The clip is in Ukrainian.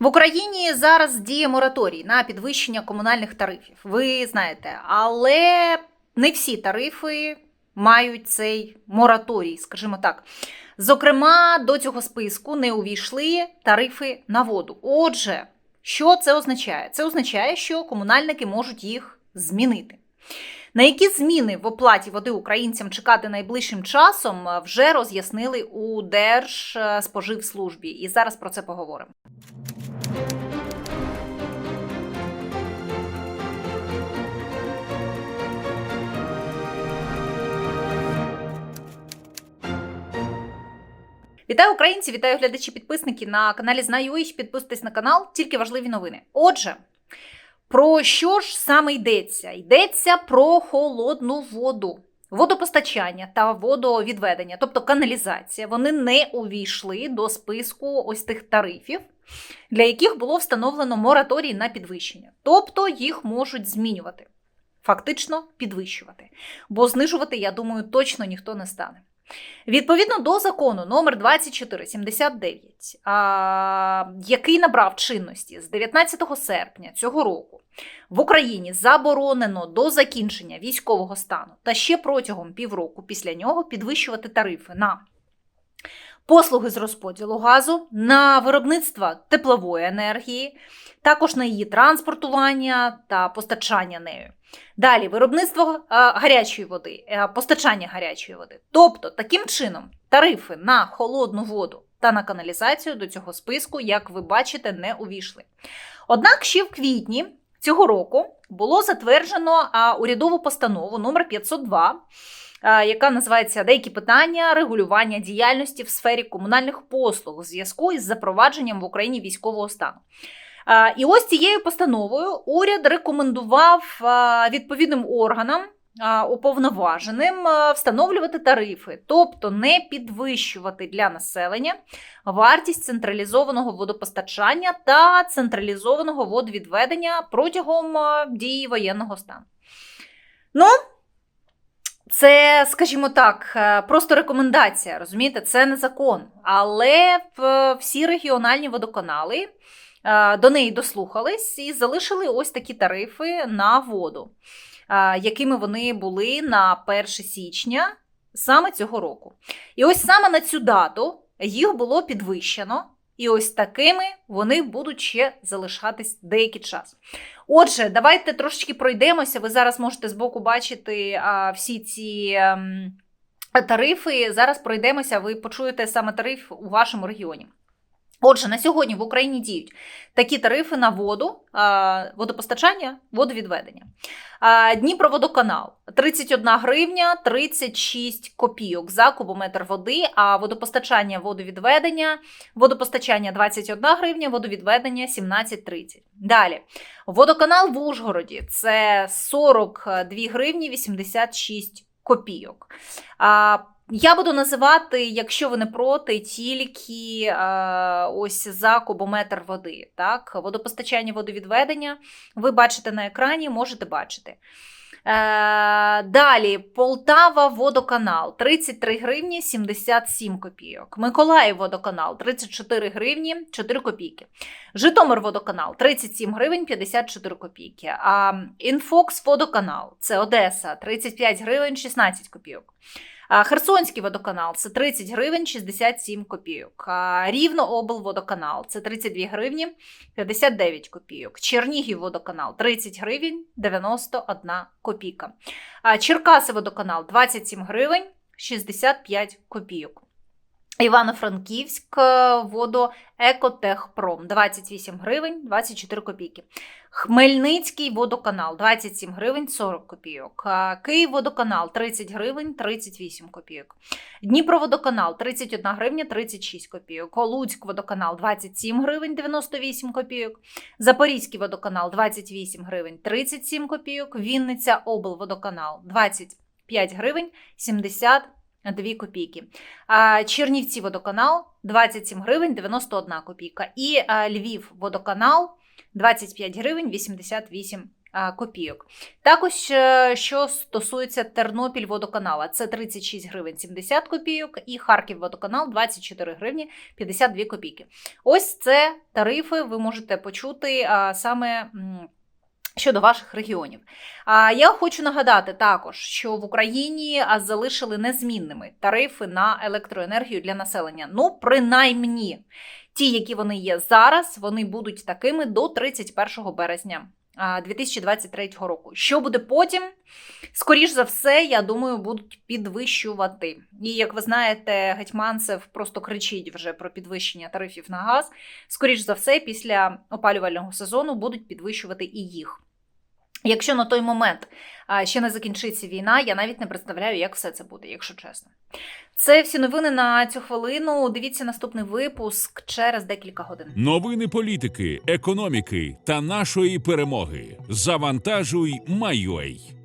В Україні зараз діє мораторій на підвищення комунальних тарифів. Ви знаєте, але не всі тарифи мають цей мораторій, скажімо так. Зокрема, до цього списку не увійшли тарифи на воду. Отже, що це означає? Це означає, що комунальники можуть їх змінити. На які зміни в оплаті води українцям чекати найближчим часом вже роз'яснили у Держспоживслужбі. І зараз про це поговоримо. Вітаю українці, вітаю глядачі, підписники на каналі Знаю. Підписуйтесь на канал, тільки важливі новини. Отже, про що ж саме йдеться? Йдеться про холодну воду. Водопостачання та водовідведення, тобто каналізація, вони не увійшли до списку ось тих тарифів, для яких було встановлено мораторій на підвищення. Тобто їх можуть змінювати, фактично підвищувати. Бо знижувати, я думаю, точно ніхто не стане. Відповідно до закону номер 2479, а, який набрав чинності з 19 серпня цього року, в Україні заборонено до закінчення військового стану та ще протягом півроку після нього підвищувати тарифи на послуги з розподілу газу, на виробництво теплової енергії, також на її транспортування та постачання нею. Далі виробництво е, гарячої води, е, постачання гарячої води. Тобто, таким чином, тарифи на холодну воду та на каналізацію до цього списку, як ви бачите, не увійшли. Однак ще в квітні цього року було затверджено урядову постанову номер 502 е, яка називається Деякі питання регулювання діяльності в сфері комунальних послуг у зв'язку із запровадженням в Україні військового стану. Е, І ось цією постановою уряд рекомендував е, відповідним органам. е, Уповноваженим е, встановлювати тарифи, тобто не підвищувати для населення вартість централізованого водопостачання та централізованого водовідведення протягом е, дії воєнного стану. Ну, це, скажімо так, е, просто рекомендація, розумієте, це не закон. Але всі регіональні водоканали е, до неї дослухались і залишили ось такі тарифи на воду, е, якими вони були на 1 січня саме цього року. І ось саме на цю дату їх було підвищено, і ось такими вони будуть ще залишатись деякий час. Отже, давайте трошечки пройдемося. Ви зараз можете збоку бачити а, всі ці А, тарифи. Зараз пройдемося, ви почуєте саме тариф у вашому регіоні. Отже, на сьогодні в Україні діють такі тарифи на воду, водопостачання, водовідведення. Дніпроводоканал 31 гривня 36 копійок за кубометр води, а водопостачання, водовідведення, водопостачання 21 гривня, водовідведення 17,30. Далі. Водоканал в Ужгороді це 42 гривні 86 копійок. Я буду називати, якщо ви не проти, тільки е, ось за кубометр води. Так? Водопостачання, водовідведення. Ви бачите на екрані, можете бачити. Е, далі Полтава водоканал 33 гривні 77 копійок. Миколаїв водоканал 34 гривні 4 копійки. Житомир водоканал 37 гривень 54 копійки. А Інфокс водоканал це Одеса 35 гривень 16 копійок. Херсонський водоканал це 30 гривень 67 копійок. Рівнооблводоканал Рівно облводоканал це 32 гривні 59 копійок. Чернігів водоканал 30 гривень 91 копійка. Черкаси водоканал 27 гривень 65 копійок. Івано-Франківськ е, водоекотехпром 28 гривень 24 копійки. Хмельницький водоканал 27 гривень 40 копійок. А Київ водоканал 30 гривень 38 копійок. Дніпроводоканал 31 гривня 36 копійок. Луцьк водоканал 27 гривень 98 копійок. Запорізький водоканал 28 гривень 37 копійок. Вінниця облводоканал 25 гривень 70 2 копійки. Чернівці водоканал 27 гривень 91 копійка. І Львів водоканал 25 гривень 88 копійок. Також, е, що стосується Тернопіль водоканала, це 36 гривень 70 копійок, і Харків водоканал 24 гривні 52 копійки. Ось це тарифи, ви можете почути саме. Щодо ваших регіонів, а я хочу нагадати також, що в Україні залишили незмінними тарифи на електроенергію для населення. Ну, принаймні, ті, які вони є зараз, вони будуть такими до 31 березня 2023 року. Що буде потім? Скоріш за все, я думаю, будуть підвищувати. І як ви знаєте, Гетьманцев просто кричить вже про підвищення тарифів на газ. Скоріш за все, після опалювального сезону будуть підвищувати і їх. Якщо на той момент ще не закінчиться війна, я навіть не представляю, як все це буде, якщо чесно. Це всі новини на цю хвилину. Дивіться наступний випуск через декілька годин. Новини політики, економіки та нашої перемоги. Завантажуй, Майой.